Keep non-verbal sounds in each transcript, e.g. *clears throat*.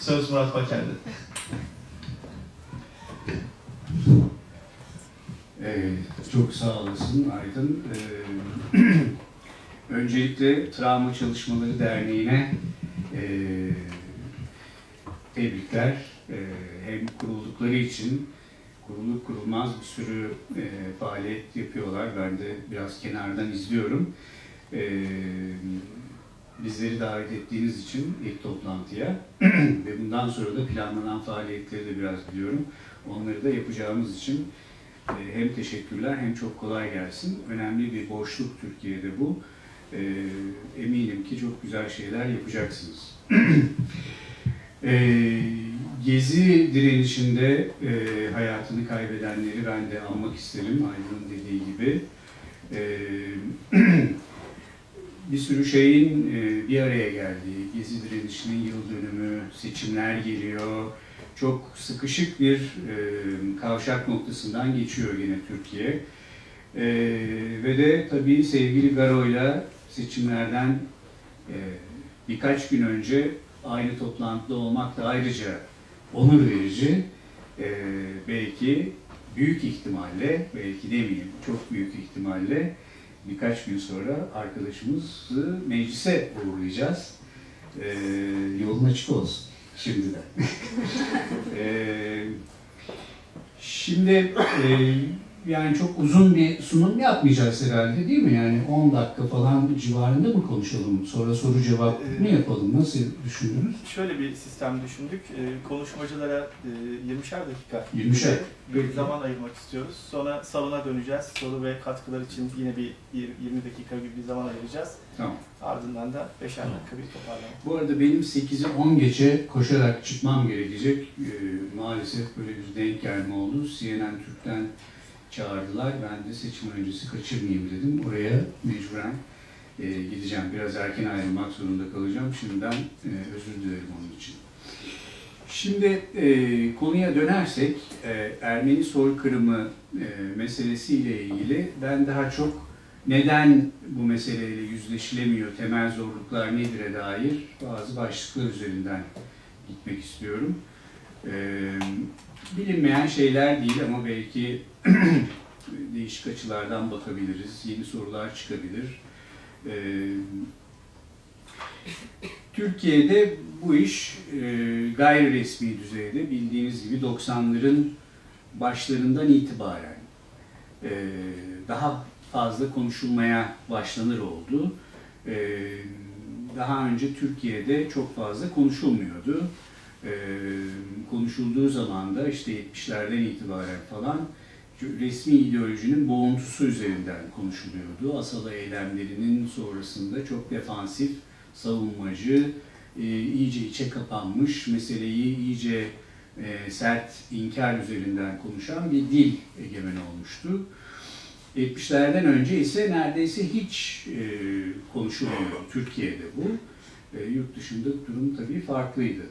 Söz Murat Baker'de. Ee, çok sağ olasın Aydın. Ee, *clears throat* öncelikle Travma Çalışmaları Derneği'ne e, tebrikler. Ee, hem kuruldukları için kurulup kurulmaz bir sürü e, faaliyet yapıyorlar. Ben de biraz kenardan izliyorum. Ee, bizleri davet ettiğiniz için ilk toplantıya *clears throat* ve bundan sonra da planlanan faaliyetleri de biraz biliyorum. Onları da yapacağımız için e, hem teşekkürler hem çok kolay gelsin. Önemli bir boşluk Türkiye'de bu. E, Eminim ki çok güzel şeyler yapacaksınız. *clears throat* E, Gezi direnişinde hayatını kaybedenleri ben de anmak isterim Aydın'ın dediği gibi. *clears throat* Bir sürü şeyin e, bir araya geldiği, Gezi direnişinin yıl dönümü, seçimler geliyor, çok sıkışık bir e, kavşak noktasından geçiyor yine Türkiye. E, ve de tabii sevgili Garo'yla seçimlerden birkaç gün önce aynı toplantıda olmak da ayrıca onur verici. Belki büyük ihtimalle, belki demeyeyim çok büyük ihtimalle birkaç gün sonra arkadaşımızı meclise uğurlayacağız. E, yolun açık olsun şimdiden. *laughs* Ee, şimdi e, yani çok uzun bir sunum yapmayacağız herhalde değil mi? Yani 10 dakika falan civarında mı konuşalım? Sonra soru cevap Ee, mı yapalım? Nasıl düşündünüz? Şöyle bir sistem düşündük. Ee, konuşmacılara e, 20'şer dakika 20'şer. bir zaman ayırmak istiyoruz. Sonra salona döneceğiz. Soru ve katkılar için yine bir 20 dakika gibi bir zaman ayıracağız. Tamam. Ardından da 5'er dakika bir toparlama. Bu arada benim 8'i 10 geçe koşarak çıkmam gerekecek. Ee, maalesef böyle bir denk gelme oldu. CNN Türk'ten çağırdılar. Ben de seçim öncesi kaçırmayayım dedim. Oraya mecburen e, gideceğim. Biraz erken ayrılmak zorunda kalacağım. Şimdiden e, özür dilerim onun için. Şimdi e, konuya dönersek e, Ermeni soykırımı e, meselesiyle ilgili ben daha çok neden bu meseleyle yüzleşilemiyor, temel zorluklar nedir'e dair bazı başlıklar üzerinden gitmek istiyorum. Ee, bilinmeyen şeyler değil ama belki *clears throat* değişik açılardan bakabiliriz, yeni sorular çıkabilir. Ee, Türkiye'de bu iş e, gayri resmi düzeyde bildiğiniz gibi 90'ların başlarından itibaren e, daha fazla konuşulmaya başlanır oldu. Ee, daha önce Türkiye'de çok fazla konuşulmuyordu. Konuşulduğu zaman da işte 70'lerden itibaren falan resmi ideolojinin boğuntusu üzerinden konuşuluyordu. Asala eylemlerinin sonrasında çok defansif, savunmacı, e, iyice içe kapanmış, meseleyi iyice e, sert inkar üzerinden konuşan bir dil egemen olmuştu. 70'lerden önce ise neredeyse hiç e, konuşulmuyor Türkiye'de bu. E, yurt dışında durum tabii farklıydı.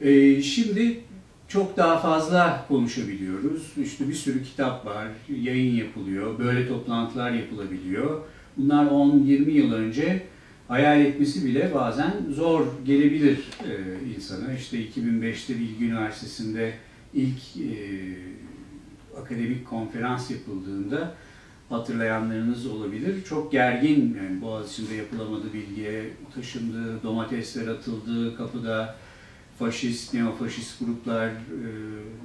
E, şimdi çok daha fazla konuşabiliyoruz. İşte bir sürü kitap var, yayın yapılıyor, böyle toplantılar yapılabiliyor. Bunlar 10-20 yıl önce hayal etmesi bile bazen zor gelebilir e, insana. İşte 2005'te Bilgi Üniversitesi'nde ilk e, akademik konferans yapıldığında hatırlayanlarınız olabilir. Çok gergin, yani Boğaziçi'nde yapılamadı bilgiye taşındı, domatesler atıldı, kapıda faşist, neofaşist gruplar e,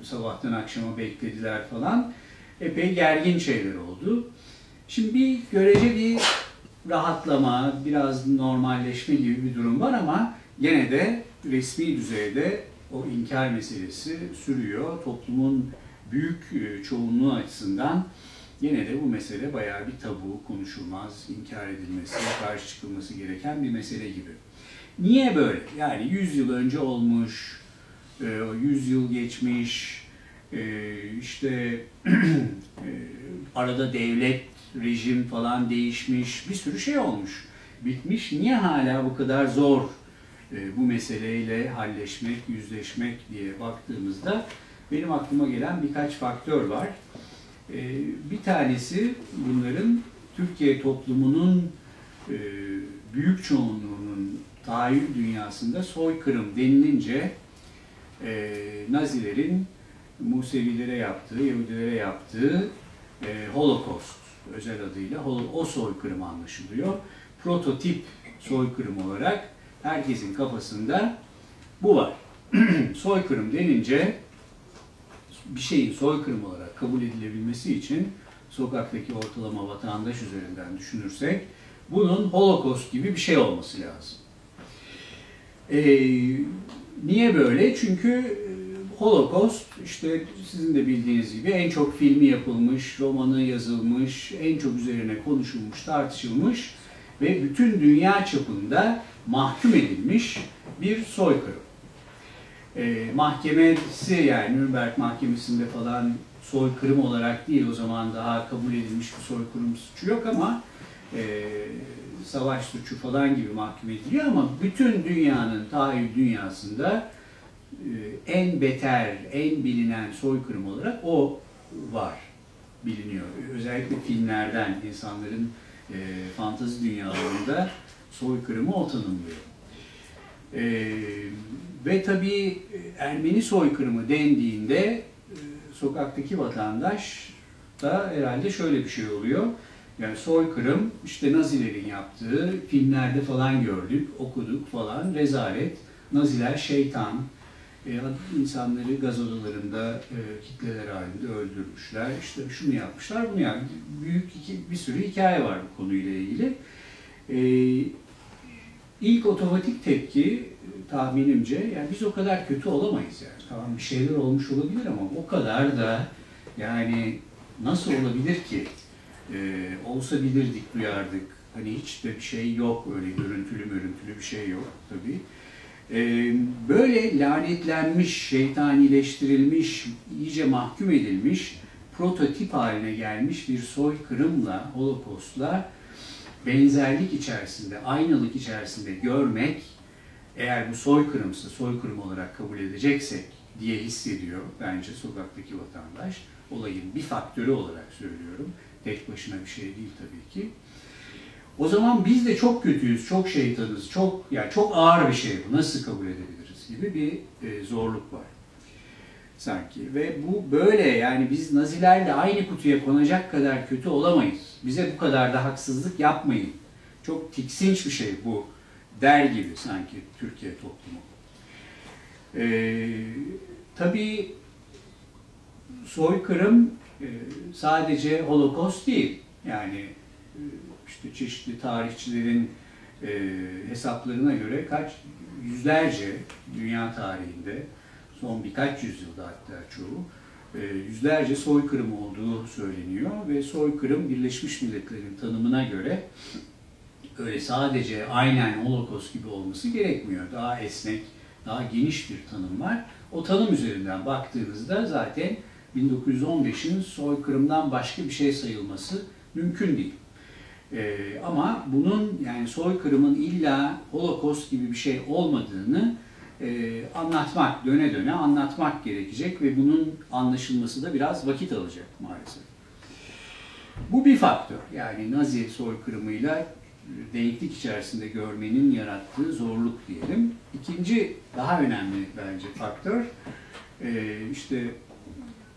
sabahtan akşama beklediler falan. Epey gergin şeyler oldu. Şimdi bir görece bir rahatlama, biraz normalleşme gibi bir durum var ama gene de resmi düzeyde o inkar meselesi sürüyor. Toplumun büyük e, çoğunluğu açısından yine de bu mesele bayağı bir tabu, konuşulmaz, inkar edilmesi, karşı çıkılması gereken bir mesele gibi. Niye böyle? Yani 100 yıl önce olmuş, e, 100 yıl geçmiş, e, işte *clears throat* e, arada devlet, rejim falan değişmiş, bir sürü şey olmuş, bitmiş. Niye hala bu kadar zor e, bu meseleyle halleşmek, yüzleşmek diye baktığımızda benim aklıma gelen birkaç faktör var. E, bir tanesi bunların Türkiye toplumunun e, büyük çoğunluğunun tahayyül dünyasında soykırım denilince e, Nazilerin Musevilere yaptığı, Yahudilere yaptığı e, Holocaust özel adıyla o soykırım anlaşılıyor. Prototip soykırım olarak herkesin kafasında bu var. *clears throat* soykırım denince bir şeyin soykırım olarak kabul edilebilmesi için sokaktaki ortalama vatandaş üzerinden düşünürsek bunun Holocaust gibi bir şey olması lazım. Ee, niye böyle? Çünkü e, Holocaust işte sizin de bildiğiniz gibi en çok filmi yapılmış, romanı yazılmış, en çok üzerine konuşulmuş, tartışılmış ve bütün dünya çapında mahkum edilmiş bir soykırım. Ee, mahkemesi yani Nürnberg Mahkemesi'nde falan soykırım olarak değil o zaman daha kabul edilmiş bir soykırım suçu yok ama e, savaş suçu falan gibi mahkum ediliyor ama bütün dünyanın tahayyül dünyasında e, en beter, en bilinen soykırım olarak o var, biliniyor. Özellikle filmlerden insanların e, fantazi dünyalarında soykırımı o tanımlıyor. E, ve tabii Ermeni soykırımı dendiğinde e, sokaktaki vatandaş da herhalde şöyle bir şey oluyor. Yani soykırım işte Nazilerin yaptığı filmlerde falan gördük, okuduk falan rezalet. Naziler şeytan, e, insanları gaz odalarında e, kitleler halinde öldürmüşler. İşte şunu yapmışlar, bunu yapmışlar. Büyük iki, bir sürü hikaye var bu konuyla ilgili. E, ilk otomatik tepki e, tahminimce yani biz o kadar kötü olamayız yani. Tamam bir şeyler olmuş olabilir ama o kadar da yani nasıl olabilir ki? Ee, olsa bilirdik, duyardık. Hani hiç de bir şey yok, öyle görüntülü görüntülü bir şey yok tabii. Ee, böyle lanetlenmiş, şeytanileştirilmiş, iyice mahkum edilmiş, prototip haline gelmiş bir soykırımla, holokostla benzerlik içerisinde, aynalık içerisinde görmek, eğer bu soykırımsa, soykırım olarak kabul edeceksek diye hissediyor bence sokaktaki vatandaş. Olayın bir faktörü olarak söylüyorum. Tek başına bir şey değil tabii ki. O zaman biz de çok kötüyüz, çok şeytanız, çok yani çok ağır bir şey bu. Nasıl kabul edebiliriz gibi bir e, zorluk var sanki. Ve bu böyle yani biz Nazilerle aynı kutuya konacak kadar kötü olamayız. Bize bu kadar da haksızlık yapmayın. Çok tiksinç bir şey bu der gibi sanki Türkiye toplumu. Ee, tabii soykırım e, sadece Holocaust değil. Yani e, işte çeşitli tarihçilerin e, hesaplarına göre kaç yüzlerce dünya tarihinde son birkaç yüzyılda hatta çoğu e, yüzlerce soykırım olduğu söyleniyor ve soykırım Birleşmiş Milletler'in tanımına göre öyle sadece aynen Holocaust gibi olması gerekmiyor. Daha esnek, daha geniş bir tanım var. O tanım üzerinden baktığınızda zaten 1915'in soykırımdan başka bir şey sayılması mümkün değil. Ee, ama bunun yani soykırımın illa Holocaust gibi bir şey olmadığını e, anlatmak, döne döne anlatmak gerekecek ve bunun anlaşılması da biraz vakit alacak maalesef. Bu bir faktör. Yani Nazi soykırımıyla denklik içerisinde görmenin yarattığı zorluk diyelim. İkinci daha önemli bence faktör e, işte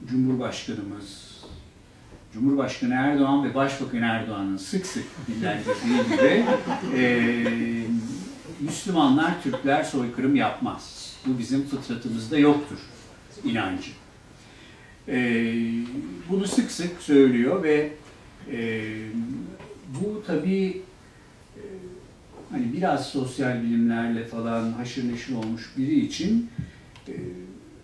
Cumhurbaşkanımız Cumhurbaşkanı Erdoğan ve Başbakan Erdoğan'ın sık sık dillendirdiği e, Müslümanlar, Türkler soykırım yapmaz. Bu bizim fıtratımızda yoktur inancı. E, bunu sık sık söylüyor ve e, bu tabii e, hani biraz sosyal bilimlerle falan haşır neşir olmuş biri için e,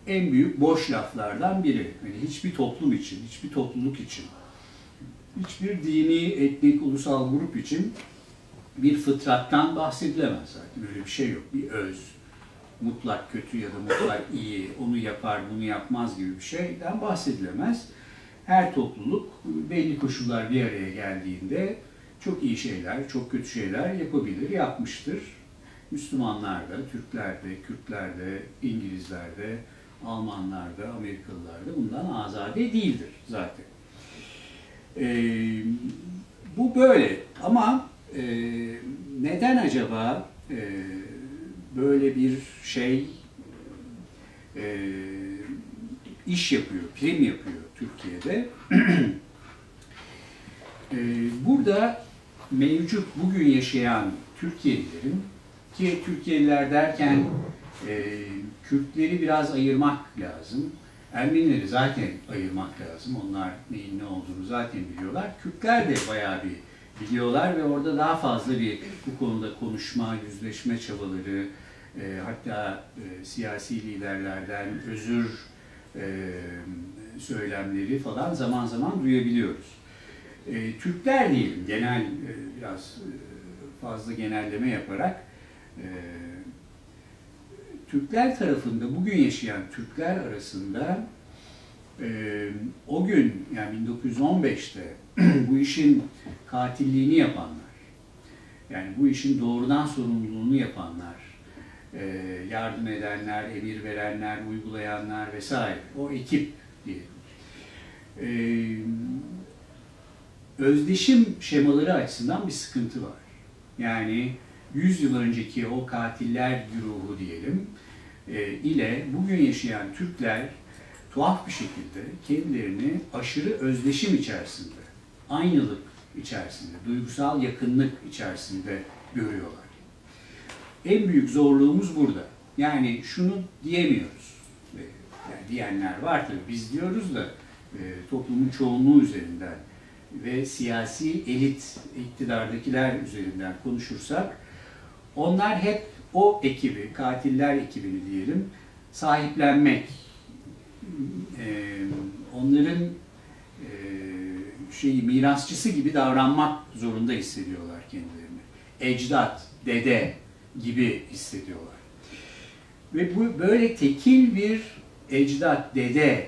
en büyük boş laflardan biri. Yani hiçbir toplum için, hiçbir topluluk için, hiçbir dini, etnik, ulusal grup için bir fıtrattan bahsedilemez zaten. Öyle bir şey yok. Bir öz, mutlak kötü ya da mutlak *coughs* iyi, onu yapar, bunu yapmaz gibi bir şeyden bahsedilemez. Her topluluk belli koşullar bir araya geldiğinde çok iyi şeyler, çok kötü şeyler yapabilir, yapmıştır. Müslümanlar da, Türkler de, Kürtler de, İngilizler de, Almanlar da, Amerikalılar da bundan azade değildir zaten. Ee, bu böyle ama e, neden acaba e, böyle bir şey e, iş yapıyor, prim yapıyor Türkiye'de. *clears throat* E, burada mevcut bugün yaşayan Türkiye'lilerin ki Türkiye'liler derken e, Kürtleri biraz ayırmak lazım. Ermenileri zaten ayırmak lazım. Onlar neyin ne olduğunu zaten biliyorlar. Kürtler de bayağı bir biliyorlar ve orada daha fazla bir bu konuda konuşma, yüzleşme çabaları, e, hatta e, siyasi liderlerden özür e, söylemleri falan zaman zaman duyabiliyoruz. E, Türkler diyelim, genel e, biraz e, fazla genelleme yaparak e, Türkler tarafında bugün yaşayan Türkler arasında e, o gün yani 1915'te *clears throat* bu işin katilliğini yapanlar, yani bu işin doğrudan sorumluluğunu yapanlar, e, yardım edenler, emir verenler, uygulayanlar vesaire, o ekip diyelim. E, özdeşim şemaları açısından bir sıkıntı var. Yani 100 yıl önceki o katiller güruhu diyelim e, ile bugün yaşayan Türkler tuhaf bir şekilde kendilerini aşırı özdeşim içerisinde, aynılık içerisinde, duygusal yakınlık içerisinde görüyorlar. En büyük zorluğumuz burada. Yani şunu diyemiyoruz. Yani diyenler var tabii biz diyoruz da e, toplumun çoğunluğu üzerinden ve siyasi elit iktidardakiler üzerinden konuşursak onlar hep o ekibi, katiller ekibini diyelim, sahiplenmek, e, onların e, şeyi mirasçısı gibi davranmak zorunda hissediyorlar kendilerini. Ecdat, dede gibi hissediyorlar. Ve bu böyle tekil bir ecdat, dede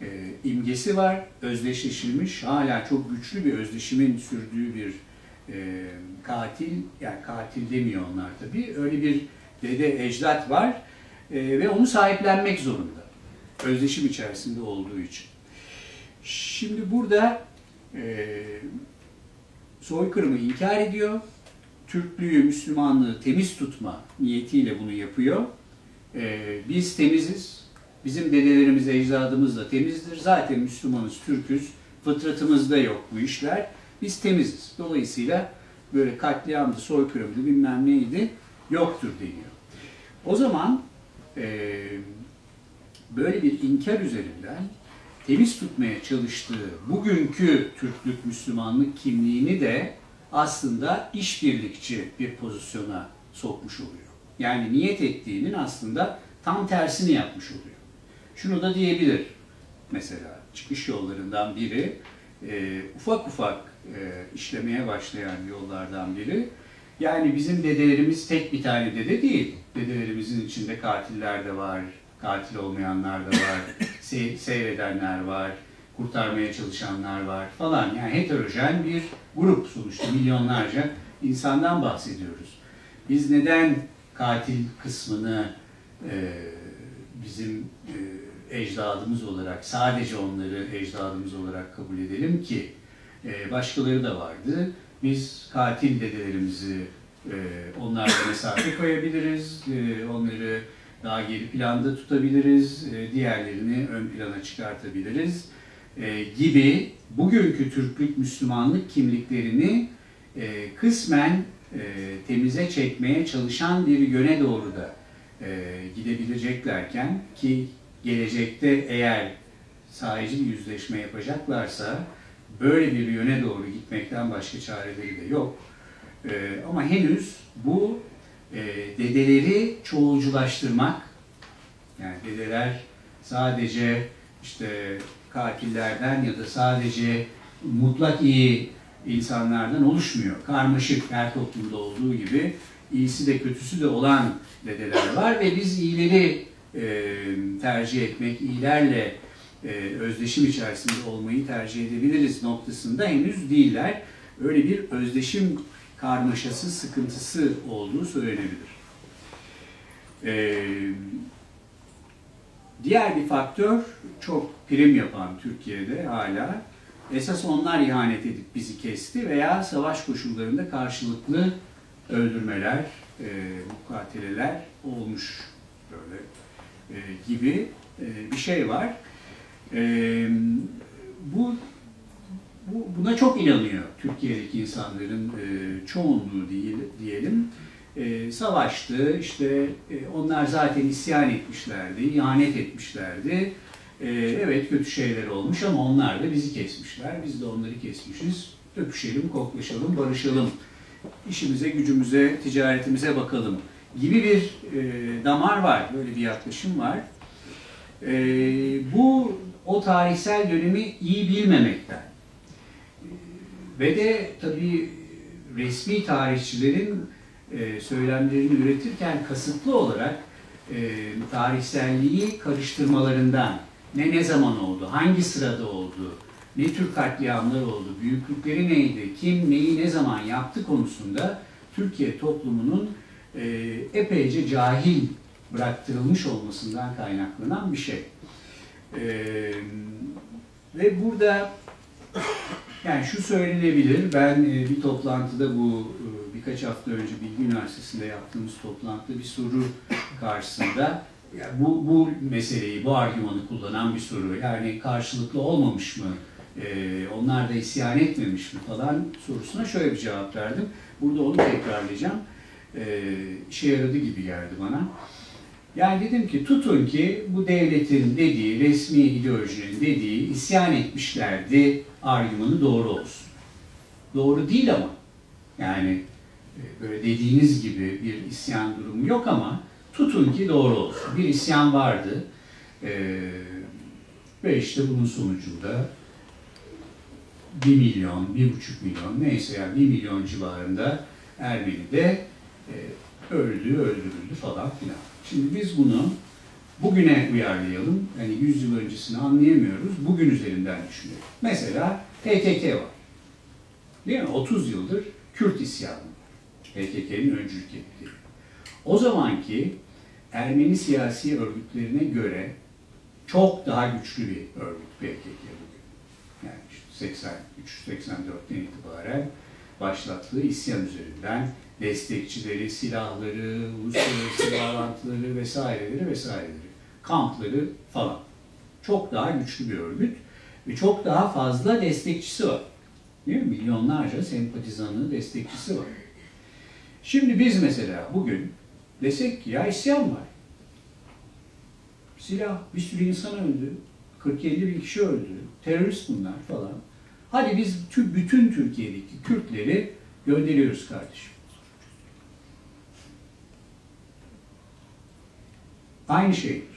e, imgesi var. Özdeşleşilmiş, hala çok güçlü bir özdeşimin sürdüğü bir e, katil, yani katil demiyor onlar tabii. Öyle bir dede, ecdat var e, ve onu sahiplenmek zorunda. Özdeşim içerisinde olduğu için. Şimdi burada e, soykırımı inkar ediyor. Türklüğü, Müslümanlığı temiz tutma niyetiyle bunu yapıyor. E, biz temiziz. Bizim dedelerimiz, ecdadımız da temizdir. Zaten Müslümanız, Türküz. Fıtratımızda yok bu işler. Biz temiziz. Dolayısıyla böyle katliamdı, soykırımdı, bilmem neydi yoktur deniyor. O zaman e, böyle bir inkar üzerinden temiz tutmaya çalıştığı bugünkü Türklük Müslümanlık kimliğini de aslında işbirlikçi bir pozisyona sokmuş oluyor. Yani niyet ettiğinin aslında tam tersini yapmış oluyor. Şunu da diyebilir mesela çıkış yollarından biri e, ufak ufak e, işlemeye başlayan yollardan biri. Yani bizim dedelerimiz tek bir tane dede değil. Dedelerimizin içinde katiller de var, katil olmayanlar da var, *coughs* se- seyredenler var, kurtarmaya çalışanlar var falan. Yani heterojen bir grup sonuçta milyonlarca insandan bahsediyoruz. Biz neden katil kısmını e, bizim e, ecdadımız olarak, sadece onları ecdadımız olarak kabul edelim ki e, başkaları da vardı. Biz katil dedelerimizi e, onlarla mesafe koyabiliriz, e, onları daha geri planda tutabiliriz, e, diğerlerini ön plana çıkartabiliriz e, gibi bugünkü Türklük Müslümanlık kimliklerini e, kısmen temize çekmeye çalışan bir yöne doğru da gidebileceklerken ki gelecekte eğer sahici yüzleşme yapacaklarsa böyle bir yöne doğru gitmekten başka çareleri de yok. Ama henüz bu e, dedeleri çoğulculaştırmak, yani dedeler sadece işte katillerden ya da sadece mutlak iyi insanlardan oluşmuyor. Karmaşık her toplumda olduğu gibi iyisi de kötüsü de olan dedeler var ve biz iyileri e, tercih etmek, iyilerle e, özdeşim içerisinde olmayı tercih edebiliriz noktasında henüz değiller. Öyle bir özdeşim karmaşası, sıkıntısı olduğu söylenebilir. E, diğer bir faktör çok prim yapan Türkiye'de hala esas onlar ihanet edip bizi kesti veya savaş koşullarında karşılıklı öldürmeler, e, mukateleler olmuş böyle e, gibi e, bir şey var. E, bu, bu buna çok inanıyor Türkiye'deki insanların e, çoğunluğu değil diyelim. E, savaştı, işte e, onlar zaten isyan etmişlerdi, ihanet etmişlerdi. E, evet kötü şeyler olmuş ama onlar da bizi kesmişler, biz de onları kesmişiz. Öpüşelim, koklaşalım, barışalım. İşimize, gücümüze, ticaretimize bakalım gibi bir e, damar var, böyle bir yaklaşım var. E, bu o tarihsel dönemi iyi bilmemekten ve de tabii resmi tarihçilerin e, söylemlerini üretirken kasıtlı olarak e, tarihselliği karıştırmalarından ne ne zaman oldu, hangi sırada oldu, ne tür katliamlar oldu, büyüklükleri neydi, kim neyi ne zaman yaptı konusunda Türkiye toplumunun e, epeyce cahil bıraktırılmış olmasından kaynaklanan bir şey. Ve burada yani şu söylenebilir, ben e, bir toplantıda bu e, birkaç hafta önce Bilgi Üniversitesi'nde yaptığımız toplantıda bir soru karşısında ya bu, bu meseleyi, bu argümanı kullanan bir soru. Yani karşılıklı olmamış mı, e, onlar da isyan etmemiş mi falan sorusuna şöyle bir cevap verdim. Burada onu tekrarlayacağım. E, işe yaradı gibi geldi bana. Yani dedim ki tutun ki bu devletin dediği, resmi ideolojinin dediği isyan etmişlerdi argümanı doğru olsun. Doğru değil ama. Yani e, böyle dediğiniz gibi bir isyan durumu yok ama tutun ki doğru olsun. Bir isyan vardı. Ee, ve işte bunun sonucunda 1 milyon, 1,5 milyon neyse yani 1 milyon civarında Ermeni de e, öldü, öldürüldü falan filan. Şimdi biz bunu bugüne uyarlayalım. Yani 100 yıl öncesini anlayamıyoruz. Bugün üzerinden düşünelim. Mesela PKK var. Değil mi? 30 yıldır Kürt isyanı var. PKK'nin öncülük ettiği. O zamanki Ermeni siyasi örgütlerine göre çok daha güçlü bir örgüt PKK bugün. Yani işte 83-84'ten itibaren başlattığı isyan üzerinden destekçileri, silahları, uluslararası *laughs* bağlantıları vesaireleri vesaireleri, kampları falan. Çok daha güçlü bir örgüt ve çok daha fazla destekçisi var. Değil mi? Milyonlarca sempatizanı, destekçisi var. Şimdi biz mesela bugün desek ki ya isyan var. Silah, bir sürü insan öldü. 40-50 bin kişi öldü. Terörist bunlar falan. Hadi biz tüm, bütün Türkiye'deki Kürtleri gönderiyoruz kardeşim. Aynı şeydir.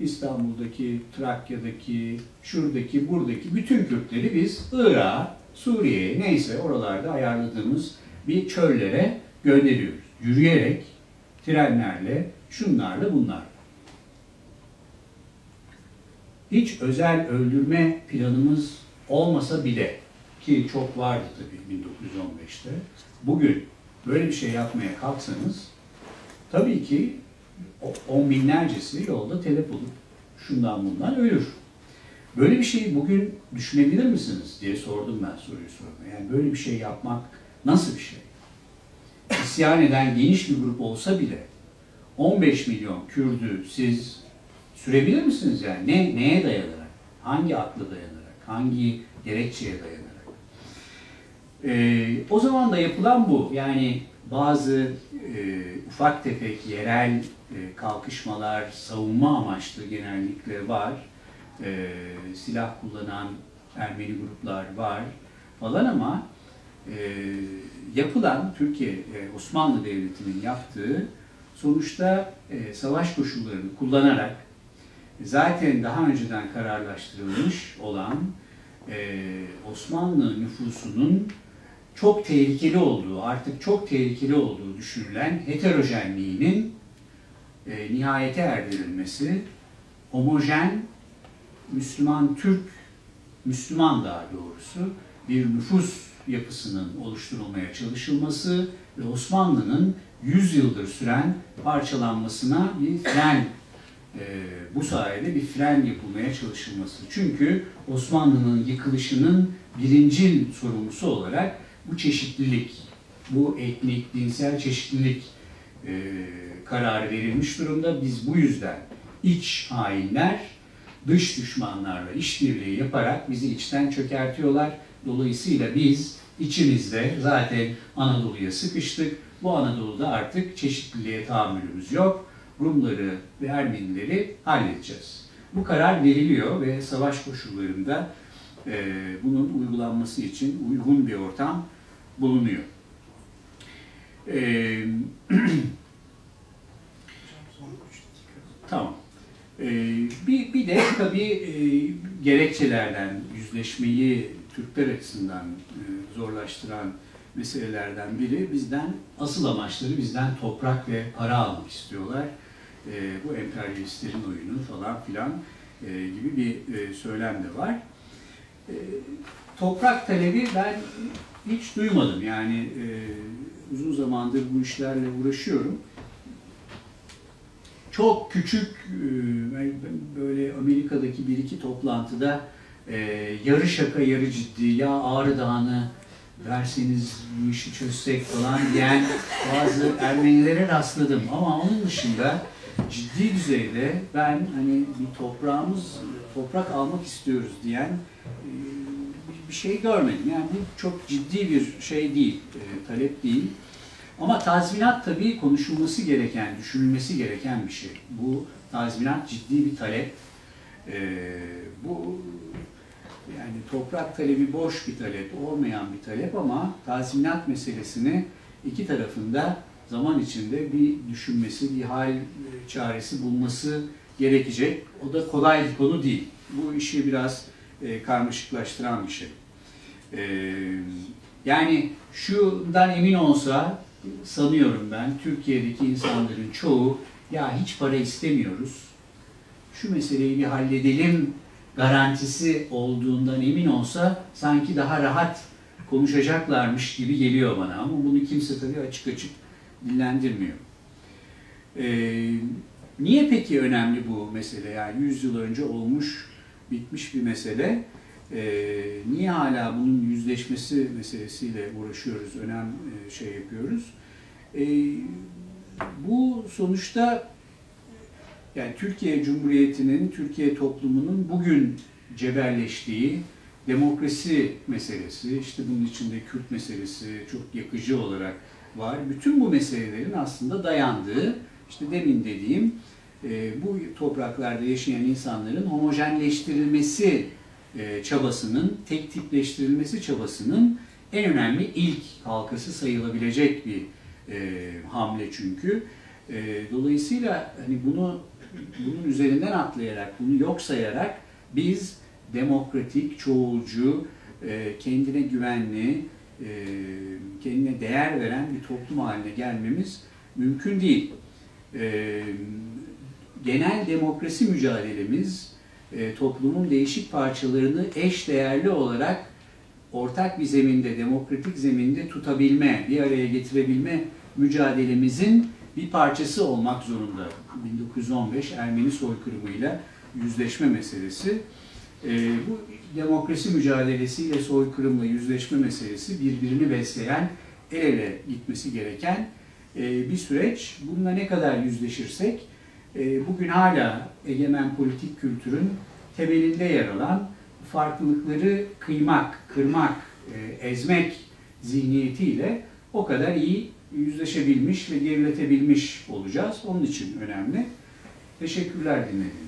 İstanbul'daki, Trakya'daki, şuradaki, buradaki bütün Kürtleri biz Irak'a, Suriye'ye neyse oralarda ayarladığımız bir çöllere gönderiyoruz. Yürüyerek, trenlerle, şunlarla bunlarla. Hiç özel öldürme planımız olmasa bile ki çok vardı tabii 1915'te. Bugün böyle bir şey yapmaya kalksanız tabii ki on binlercesi yolda telef olup şundan bundan ölür. Böyle bir şeyi bugün düşünebilir misiniz diye sordum ben soruyu sormaya. Yani böyle bir şey yapmak nasıl bir şey? İsyan eden geniş bir grup olsa bile 15 milyon Kürdü siz sürebilir misiniz yani? Ne, neye dayanarak? Hangi akla dayanarak? Hangi gerekçeye dayanarak? Ee, o zaman da yapılan bu. Yani bazı e, ufak tefek yerel e, kalkışmalar, savunma amaçlı genellikle var. E, silah kullanan Ermeni gruplar var falan ama e, yapılan Türkiye Osmanlı Devleti'nin yaptığı sonuçta savaş koşullarını kullanarak zaten daha önceden kararlaştırılmış olan Osmanlı nüfusunun çok tehlikeli olduğu, artık çok tehlikeli olduğu düşünülen heterojenliğinin e, nihayete erdirilmesi, homojen Müslüman Türk, Müslüman daha doğrusu bir nüfus yapısının oluşturulmaya çalışılması ve Osmanlı'nın 100 yıldır süren parçalanmasına bir fren e, bu sayede bir fren yapılmaya çalışılması. Çünkü Osmanlı'nın yıkılışının birincil sorumlusu olarak bu çeşitlilik bu etnik, dinsel çeşitlilik e, kararı verilmiş durumda. Biz bu yüzden iç hainler dış düşmanlarla işbirliği yaparak bizi içten çökertiyorlar. Dolayısıyla biz içimizde zaten Anadolu'ya sıkıştık. Bu Anadolu'da artık çeşitliliğe tahammülümüz yok. Rumları ve Ermenileri halledeceğiz. Bu karar veriliyor ve savaş koşullarında e, bunun uygulanması için uygun bir ortam bulunuyor. E, *clears throat* tamam. E, bir, bir de tabii e, gerekçelerden, yüzleşmeyi Türkler açısından e, zorlaştıran meselelerden biri bizden, asıl amaçları bizden toprak ve para almak istiyorlar. E, bu emperyalistlerin oyunu falan filan e, gibi bir e, söylem de var. E, toprak talebi ben hiç duymadım. Yani e, uzun zamandır bu işlerle uğraşıyorum. Çok küçük e, böyle Amerika'daki bir iki toplantıda e, yarı şaka yarı ciddi ya Ağrı Dağı'nı verseniz bu işi çözsek falan diyen bazı Ermenilere rastladım. Ama onun dışında ciddi düzeyde ben hani bir toprağımız, toprak almak istiyoruz diyen e, bir- şey görmedim. Yani bu çok ciddi bir şey değil, talep değil. Ama tazminat tabii konuşulması gereken, düşünülmesi gereken bir şey. Bu tazminat ciddi bir talep. E, bu yani toprak talebi boş bir talep, olmayan bir talep ama tazminat meselesini iki tarafında zaman içinde bir düşünmesi, bir hal çaresi bulması gerekecek. O da kolay bir konu değil. Bu işi biraz e, karmaşıklaştıran bir şey. E, yani şundan emin olsa sanıyorum ben Türkiye'deki insanların çoğu ya hiç para istemiyoruz. Şu meseleyi bir halledelim garantisi olduğundan emin olsa sanki daha rahat konuşacaklarmış gibi geliyor bana ama bunu kimse tabii açık açık dillendirmiyor. Ee, niye peki önemli bu mesele? Yani 100 yıl önce olmuş, bitmiş bir mesele. Ee, niye hala bunun yüzleşmesi meselesiyle uğraşıyoruz, önem e, şey yapıyoruz? Ee, bu sonuçta yani Türkiye Cumhuriyeti'nin, Türkiye toplumunun bugün cebelleştiği demokrasi meselesi, işte bunun içinde Kürt meselesi çok yakıcı olarak var. Bütün bu meselelerin aslında dayandığı, işte demin dediğim e, bu topraklarda yaşayan insanların homojenleştirilmesi e, çabasının, tek tipleştirilmesi çabasının en önemli ilk halkası sayılabilecek bir e, hamle çünkü. E, dolayısıyla hani bunu bunun üzerinden atlayarak, bunu yok sayarak biz demokratik, çoğulcu, e, kendine güvenli, e, kendine değer veren bir toplum haline gelmemiz mümkün değil. E, genel demokrasi mücadelemiz e, toplumun değişik parçalarını eş değerli olarak ortak bir zeminde, demokratik zeminde tutabilme, bir araya getirebilme mücadelemizin bir parçası olmak zorunda. 1915 Ermeni soykırımıyla yüzleşme meselesi. Ee, bu demokrasi mücadelesiyle soykırımla yüzleşme meselesi birbirini besleyen, el ele gitmesi gereken e, bir süreç. Bununla ne kadar yüzleşirsek, e, bugün hala egemen politik kültürün temelinde yer alan farklılıkları kıymak, kırmak, e, ezmek zihniyetiyle o kadar iyi yüzleşebilmiş ve geriletebilmiş olacağız. Onun için önemli. Teşekkürler dinlediğiniz.